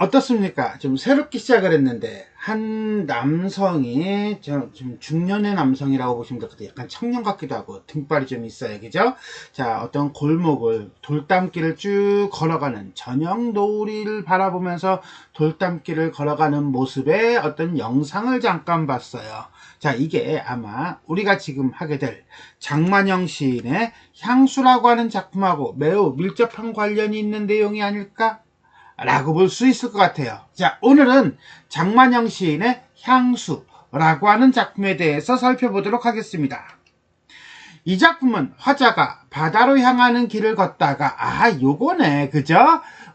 어떻습니까? 좀 새롭게 시작을 했는데 한 남성이 좀 중년의 남성이라고 보시면 될 것 같아요. 약간 청년 같기도 하고 등발이 좀 있어요. 그죠? 자, 어떤 골목을 돌담길을 쭉 걸어가는 저녁 노을을 바라보면서 돌담길을 걸어가는 모습의 어떤 영상을 잠깐 봤어요. 자, 이게 아마 우리가 지금 하게 될 장만영 시인의 향수라고 하는 작품하고 매우 밀접한 관련이 있는 내용이 아닐까? 라고 볼 수 있을 것 같아요. 자, 오늘은 장만영 시인의 향수라고 하는 작품에 대해서 살펴보도록 하겠습니다. 이 작품은 화자가 바다로 향하는 길을 걷다가 아 요거네 그죠?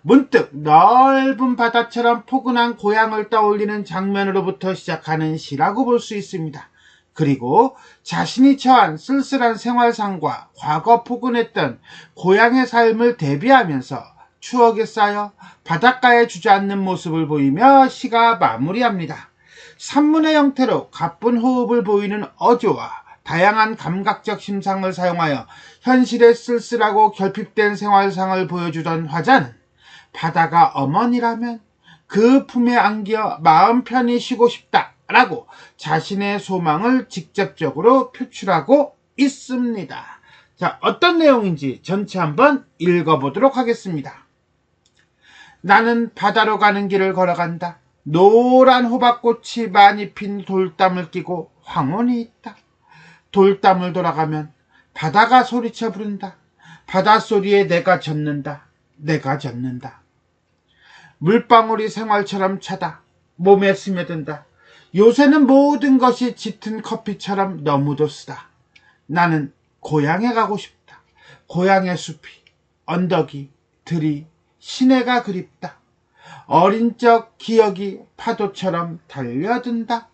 문득 넓은 바다처럼 포근한 고향을 떠올리는 장면으로부터 시작하는 시라고 볼 수 있습니다. 그리고 자신이 처한 쓸쓸한 생활상과 과거 포근했던 고향의 삶을 대비하면서 추억에 쌓여 바닷가에 주저앉는 모습을 보이며 시가 마무리합니다. 산문의 형태로 가쁜 호흡을 보이는 어조와 다양한 감각적 심상을 사용하여 현실의 쓸쓸하고 결핍된 생활상을 보여주던 화자는 바다가 어머니라면 그 품에 안겨 마음 편히 쉬고 싶다라고 자신의 소망을 직접적으로 표출하고 있습니다. 자, 어떤 내용인지 전체 한번 읽어보도록 하겠습니다. 나는 바다로 가는 길을 걸어간다. 노란 호박꽃이 많이 핀 돌담을 끼고 황혼이 있다. 돌담을 돌아가면 바다가 소리쳐 부른다. 바닷소리에 내가 젖는다. 내가 젖는다. 물방울이 생활처럼 차다. 몸에 스며든다. 요새는 모든 것이 짙은 커피처럼 너무도 쓰다. 나는 고향에 가고 싶다. 고향의 숲이, 언덕이, 들이, 시내가 그립다. 어린 적 기억이 파도처럼 달려든다.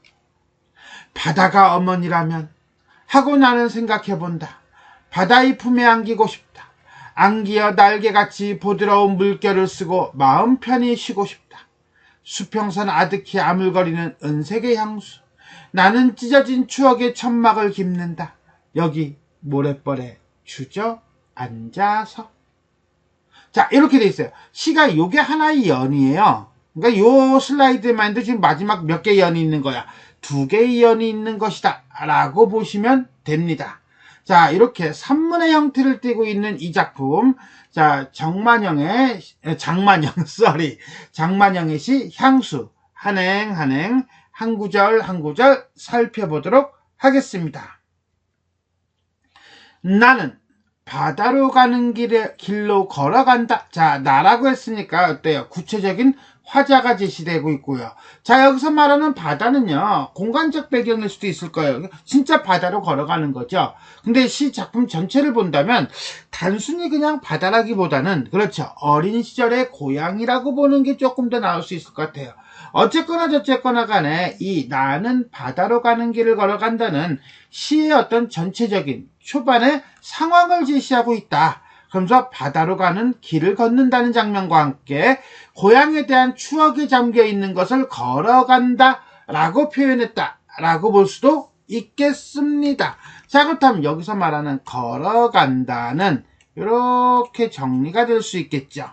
바다가 어머니라면 하고 나는 생각해본다. 바다의 품에 안기고 싶다. 안기어 날개같이 부드러운 물결을 쓰고 마음 편히 쉬고 싶다. 수평선 아득히 아물거리는 은색의 향수. 나는 찢어진 추억의 천막을 깁는다. 여기 모래벌에 주저 앉아서. 자, 이렇게 돼 있어요. 시가 요게 하나의 연이에요. 그러니까 요 슬라이드만 해도 지금 마지막 몇 개 연이 있는 거야. 두 개의 연이 있는 것이다. 라고 보시면 됩니다. 자, 이렇게 산문의 형태를 띠고 있는 이 작품. 자, 정만영의, 장만영, 쏘리. 장만영의 시 향수. 한행, 한행, 한 구절, 한 구절 살펴보도록 하겠습니다. 나는 바다로 가는 길에 길로 걸어간다. 자, 나라고 했으니까 어때요? 구체적인 화자가 제시되고 있고요. 자, 여기서 말하는 바다는요, 공간적 배경일 수도 있을 거예요. 진짜 바다로 걸어가는 거죠. 근데 시 작품 전체를 본다면, 단순히 그냥 바다라기보다는, 그렇죠. 어린 시절의 고향이라고 보는 게 조금 더 나을 수 있을 것 같아요. 어쨌거나 저쨌거나 간에 이 나는 바다로 가는 길을 걸어간다는 시의 어떤 전체적인 초반의 상황을 제시하고 있다. 그러면서 바다로 가는 길을 걷는다는 장면과 함께 고향에 대한 추억에 잠겨 있는 것을 걸어간다 라고 표현했다 라고 볼 수도 있겠습니다. 자 그렇다면 여기서 말하는 걸어간다는 이렇게 정리가 될 수 있겠죠.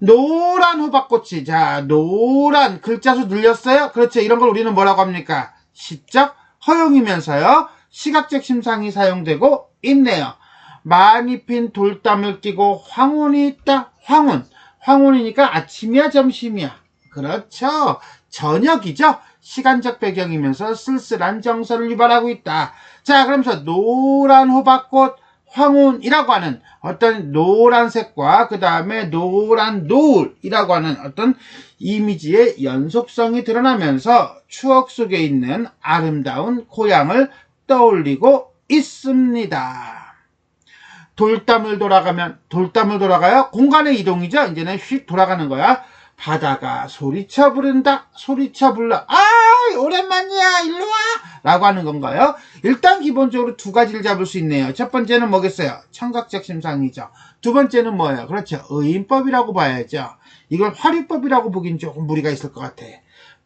노란 호박꽃이 자 노란 글자 수 늘렸어요 그렇죠 이런 걸 우리는 뭐라고 합니까 시적 허용이면서요 시각적 심상이 사용되고 있네요. 많이 핀 돌담을 끼고 황혼이 있다. 황혼. 황혼이니까 아침이야 점심이야. 그렇죠. 저녁이죠. 시간적 배경이면서 쓸쓸한 정서를 유발하고 있다. 자 그러면서 노란 호박꽃 황혼이라고 하는 어떤 노란색과 그 다음에 노란 노을이라고 하는 어떤 이미지의 연속성이 드러나면서 추억 속에 있는 아름다운 고향을 떠올리고 있습니다. 돌담을 돌아가면 돌담을 돌아가요. 공간의 이동이죠. 이제는 휙 돌아가는 거야. 바다가 소리쳐 부른다. 소리쳐 불러. 아, 오랜만이야. 일로 와. 라고 하는 건가요? 일단 기본적으로 두 가지를 잡을 수 있네요. 첫 번째는 뭐겠어요? 청각적 심상이죠. 두 번째는 뭐예요? 그렇죠. 의인법이라고 봐야죠. 이걸 화류법이라고 보긴 조금 무리가 있을 것 같아.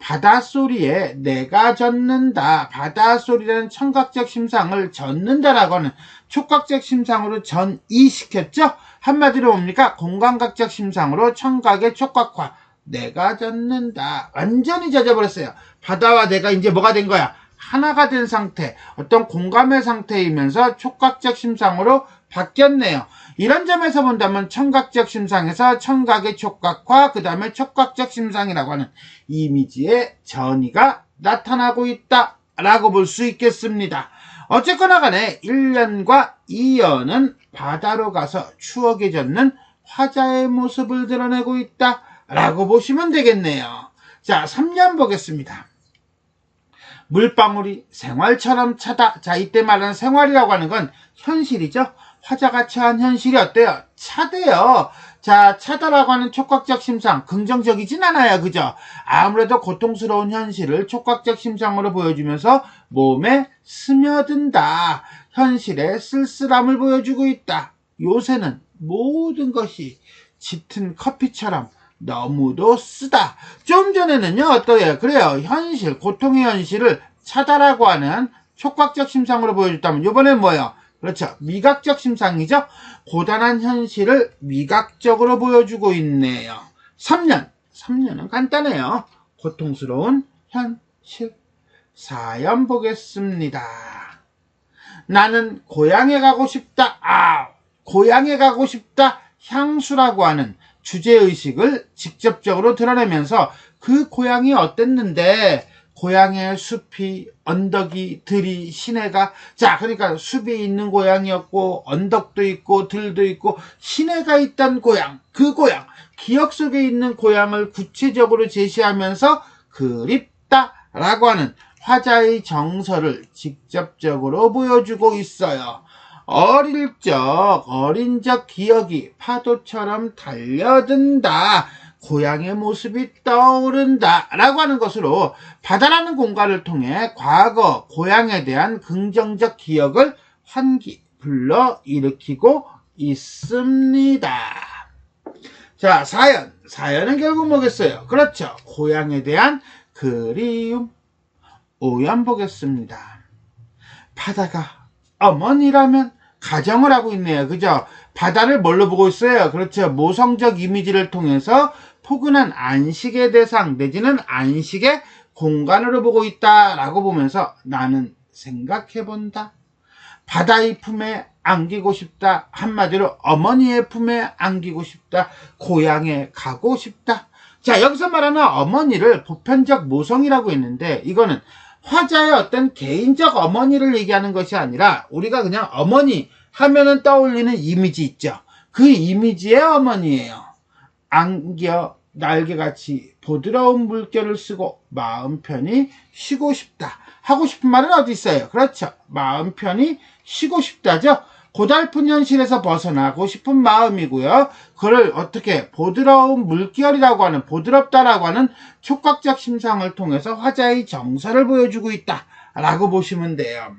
바닷소리에 내가 젖는다. 바닷소리라는 청각적 심상을 젖는다라고 하는 촉각적 심상으로 전이시켰죠? 한마디로 뭡니까? 공감각적 심상으로 청각의 촉각화, 내가 젖는다. 완전히 젖어버렸어요. 바다와 내가 이제 뭐가 된 거야? 하나가 된 상태, 어떤 공감의 상태이면서 촉각적 심상으로 바뀌었네요. 이런 점에서 본다면 청각적 심상에서 청각의 촉각과 그 다음에 촉각적 심상이라고 하는 이미지의 전이가 나타나고 있다라고 볼 수 있겠습니다. 어쨌거나 간에 1년과 2년은 바다로 가서 추억에 젖는 화자의 모습을 드러내고 있다라고 보시면 되겠네요. 자, 3년 보겠습니다. 물방울이 생활처럼 차다. 자, 이때 말하는 생활이라고 하는 건 현실이죠. 화자가 처한 현실이 어때요? 차대요. 자, 차다라고 하는 촉각적 심상, 긍정적이진 않아요. 그죠? 아무래도 고통스러운 현실을 촉각적 심상으로 보여주면서 몸에 스며든다. 현실의 쓸쓸함을 보여주고 있다. 요새는 모든 것이 짙은 커피처럼 너무도 쓰다. 좀 전에는요, 어떠해요? 그래요. 현실, 고통의 현실을 차다라고 하는 촉각적 심상으로 보여줬다면, 이번엔 뭐예요? 그렇죠. 미각적 심상이죠? 고단한 현실을 미각적으로 보여주고 있네요. 3년. 3년은 간단해요. 고통스러운 현실. 사연 보겠습니다. 나는 고향에 가고 싶다. 아, 고향에 가고 싶다. 향수라고 하는 주제의식을 직접적으로 드러내면서 그 고향이 어땠는데 고향의 숲이 언덕이 들이 시내가 자 그러니까 숲이 있는 고향이었고 언덕도 있고 들도 있고 시내가 있던 고향 그 고향 기억 속에 있는 고향을 구체적으로 제시하면서 그립다라고 하는 화자의 정서를 직접적으로 보여주고 있어요. 어릴 적, 어린 적 기억이 파도처럼 달려든다. 고향의 모습이 떠오른다. 라고 하는 것으로 바다라는 공간을 통해 과거, 고향에 대한 긍정적 기억을 환기, 불러 일으키고 있습니다. 자, 사연. 사연은 결국 뭐겠어요? 그렇죠. 고향에 대한 그리움. 오연 보겠습니다. 바다가 어머니라면 가정을 하고 있네요. 그죠? 바다를 뭘로 보고 있어요? 그렇죠. 모성적 이미지를 통해서 포근한 안식의 대상 내지는 안식의 공간으로 보고 있다라고 보면서 나는 생각해 본다. 바다의 품에 안기고 싶다. 한마디로 어머니의 품에 안기고 싶다. 고향에 가고 싶다. 자, 여기서 말하는 어머니를 보편적 모성이라고 했는데 이거는 화자의 어떤 개인적 어머니를 얘기하는 것이 아니라 우리가 그냥 어머니 하면은 떠올리는 이미지 있죠. 그 이미지의 어머니예요. 안겨 날개같이 부드러운 물결을 쓰고 마음 편히 쉬고 싶다. 하고 싶은 말은 어디 있어요? 그렇죠. 마음 편히 쉬고 싶다죠. 고달픈 현실에서 벗어나고 싶은 마음이고요. 그를 어떻게 부드러운 물결이라고 하는 부드럽다라고 하는 촉각적 심상을 통해서 화자의 정서를 보여주고 있다라고 보시면 돼요.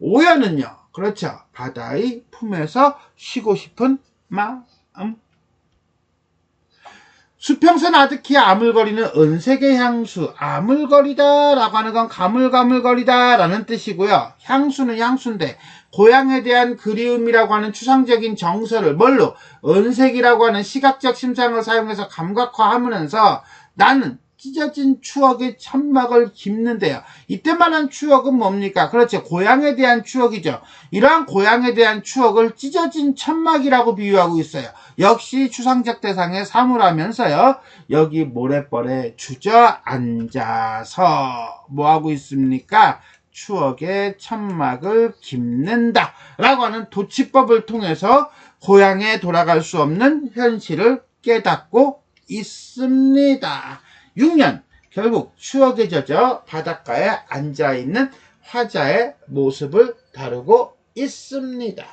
오연은요. 그렇죠. 바다의 품에서 쉬고 싶은 마음. 수평선 아득히 아물거리는 은색의 향수, 아물거리다 라고 하는 건 가물가물거리다 라는 뜻이고요. 향수는 향수인데 고향에 대한 그리움이라고 하는 추상적인 정서를 뭘로 은색이라고 하는 시각적 심상을 사용해서 감각화하면서 나는 찢어진 추억의 천막을 깁는데요. 이때 말한 추억은 뭡니까? 그렇죠. 고향에 대한 추억이죠. 이러한 고향에 대한 추억을 찢어진 천막이라고 비유하고 있어요. 역시 추상적 대상에 사물하면서요. 여기 모래벌에 주저앉아서 뭐하고 있습니까? 추억의 천막을 깁는다. 라고 하는 도치법을 통해서 고향에 돌아갈 수 없는 현실을 깨닫고 있습니다. 6년 결국 추억에 젖어 바닷가에 앉아있는 화자의 모습을 다루고 있습니다.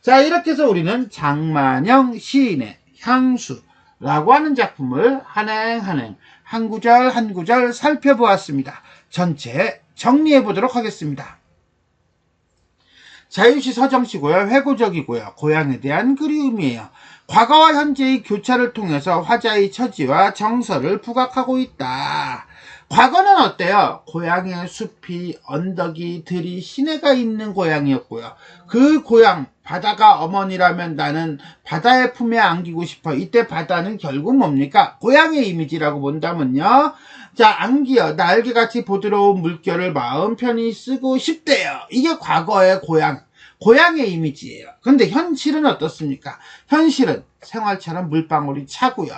자 이렇게 해서 우리는 장만영 시인의 향수라고 하는 작품을 한행 한행 한 구절 한 구절 살펴보았습니다. 전체 정리해 보도록 하겠습니다. 자유시 서정시고요. 회고적이고요. 고향에 대한 그리움이에요. 과거와 현재의 교차를 통해서 화자의 처지와 정서를 부각하고 있다. 과거는 어때요? 고향의 숲이, 언덕이, 들이, 시내가 있는 고향이었고요. 그 고향, 바다가 어머니라면 나는 바다의 품에 안기고 싶어. 이때 바다는 결국 뭡니까? 고향의 이미지라고 본다면요. 자, 안기어 날개같이 부드러운 물결을 마음 편히 쓰고 싶대요. 이게 과거의 고향. 고향의 이미지예요. 근데 현실은 어떻습니까? 현실은 생활처럼 물방울이 차고요.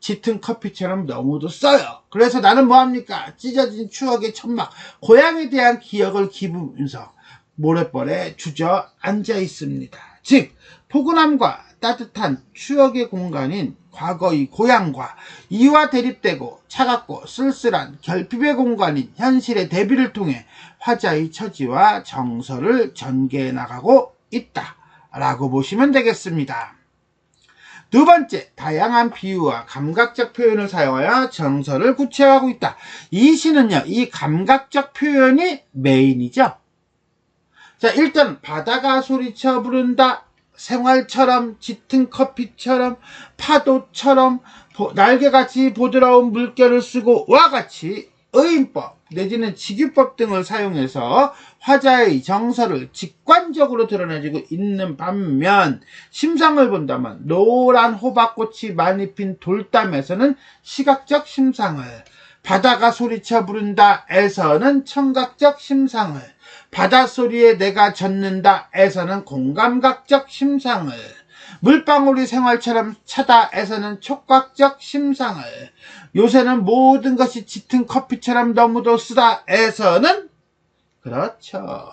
짙은 커피처럼 너무도 써요. 그래서 나는 뭐합니까? 찢어진 추억의 천막, 고향에 대한 기억을 기부면서 모래벌에 주저앉아 있습니다. 즉, 포근함과 따뜻한 추억의 공간인 과거의 고향과 이와 대립되고 차갑고 쓸쓸한 결핍의 공간인 현실의 대비를 통해 화자의 처지와 정서를 전개해 나가고 있다 라고 보시면 되겠습니다. 두 번째, 다양한 비유와 감각적 표현을 사용하여 정서를 구체화하고 있다. 이 시는요, 이 감각적 표현이 메인이죠. 자, 일단 바다가 소리쳐 부른다. 생활처럼 짙은 커피처럼 파도처럼 보- 날개같이 부드러운 물결을 쓰고 와 같이 의인법 내지는 직유법 등을 사용해서 화자의 정서를 직관적으로 드러내주고 있는 반면 심상을 본다면 노란 호박꽃이 많이 핀 돌담에서는 시각적 심상을 바다가 소리쳐 부른다에서는 청각적 심상을 바닷소리에 내가 젖는다에서는 공감각적 심상을 물방울이 생활처럼 차다에서는 촉각적 심상을 요새는 모든 것이 짙은 커피처럼 너무도 쓰다에서는 그렇죠.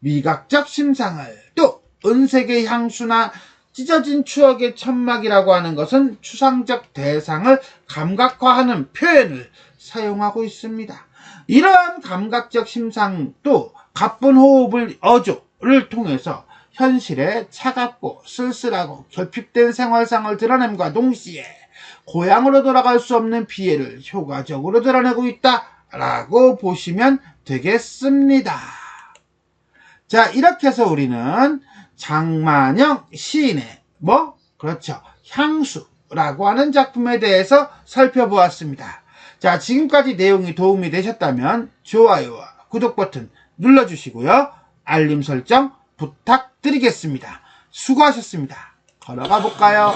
미각적 심상을. 또 은색의 향수나 찢어진 추억의 천막이라고 하는 것은 추상적 대상을 감각화하는 표현을 사용하고 있습니다. 이러한 감각적 심상도 가쁜 호흡을 어조를 통해서 현실의 차갑고 쓸쓸하고 결핍된 생활상을 드러냄과 동시에 고향으로 돌아갈 수 없는 피해를 효과적으로 드러내고 있다라고 보시면 되겠습니다. 자, 이렇게 해서 우리는 장만영 시인의 뭐? 그렇죠. 향수라고 하는 작품에 대해서 살펴보았습니다. 자, 지금까지 내용이 도움이 되셨다면 좋아요와 구독 버튼 눌러주시고요. 알림 설정 부탁드리겠습니다. 수고하셨습니다. 걸어가 볼까요?